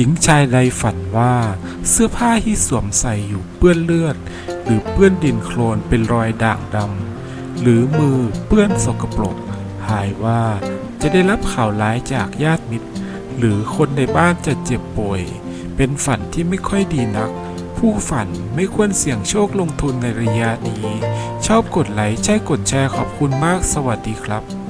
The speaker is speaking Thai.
หญิงชายใดฝันว่าเสื้อผ้าที่สวมใส่อยู่เปื้อนเลือด หรือเปื้อนดินโคลนเป็นรอยด่างดำหรือมือเปื้อนสกปรกหายว่าจะได้รับข่าวร้ายจากญาติมิตร หรือคนในบ้านจะเจ็บป่วย เป็นฝันที่ไม่ค่อยดีนัก ผู้ฝันไม่ควรเสี่ยงโชคลงทุนในระยะนี้ ชอบกดไลค์ใช่กดแชร์ขอบคุณมากสวัสดีครับ